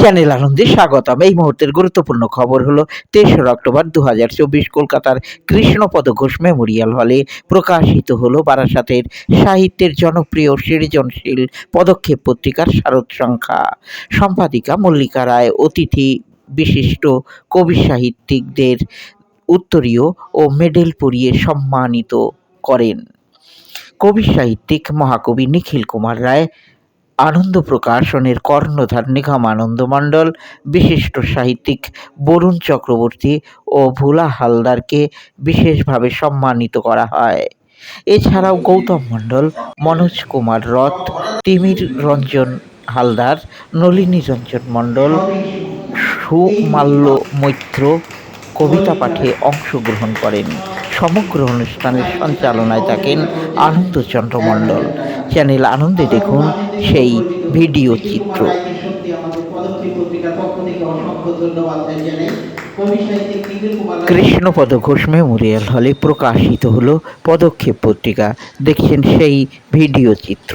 Channel আনন্দে স্বাগতম। এই মুহূর্তের গুরুত্বপূর্ণ খবর হলো, তেসরা অক্টোবর দু হাজার চব্বিশ কলকাতার কৃষ্ণপদ ঘোষ মেমোরিয়াল হলে প্রকাশিত হলো বারাসাতের সাহিত্যের জনপ্রিয় সৃজনশীল পদক্ষেপ পত্রিকার শারদ সংখ্যা। সম্পাদিকা মল্লিকা রায়, অতিথি বিশিষ্ট কবি সাহিত্যিকদের উত্তরীয় ও মেডেল পরিয়ে সম্মানিত করেন। কবি সাহিত্যিক মহাকবি নিখিল কুমার রায় আনন্দ প্রকাশনের কর্ণধার নিগম আনন্দ মণ্ডল, বিশিষ্ট সাহিত্যিক বরুণ চক্রবর্তী ও ভোলা হালদারকে বিশেষভাবে সম্মানিত করা হয়। এছাড়াও গৌতম মণ্ডল, মনোজ কুমার রথ, তিমির রঞ্জন হালদার, নলিনী রঞ্জন মণ্ডল সুমাল্য মৈত্র কবিতা পাঠে অংশগ্রহণ করেন। সমগ্র অনুষ্ঠানের সঞ্চালনায় থাকেন আনন্দচন্দ্র মণ্ডল চ্যানেল আনন্দে দেখুন সেই ভিডিও চিত্র। কৃষ্ণপদ ঘোষ মেমোরিয়াল হলে প্রকাশিত হলো পদক্ষেপ পত্রিকা। দেখছেন সেই ভিডিও চিত্র।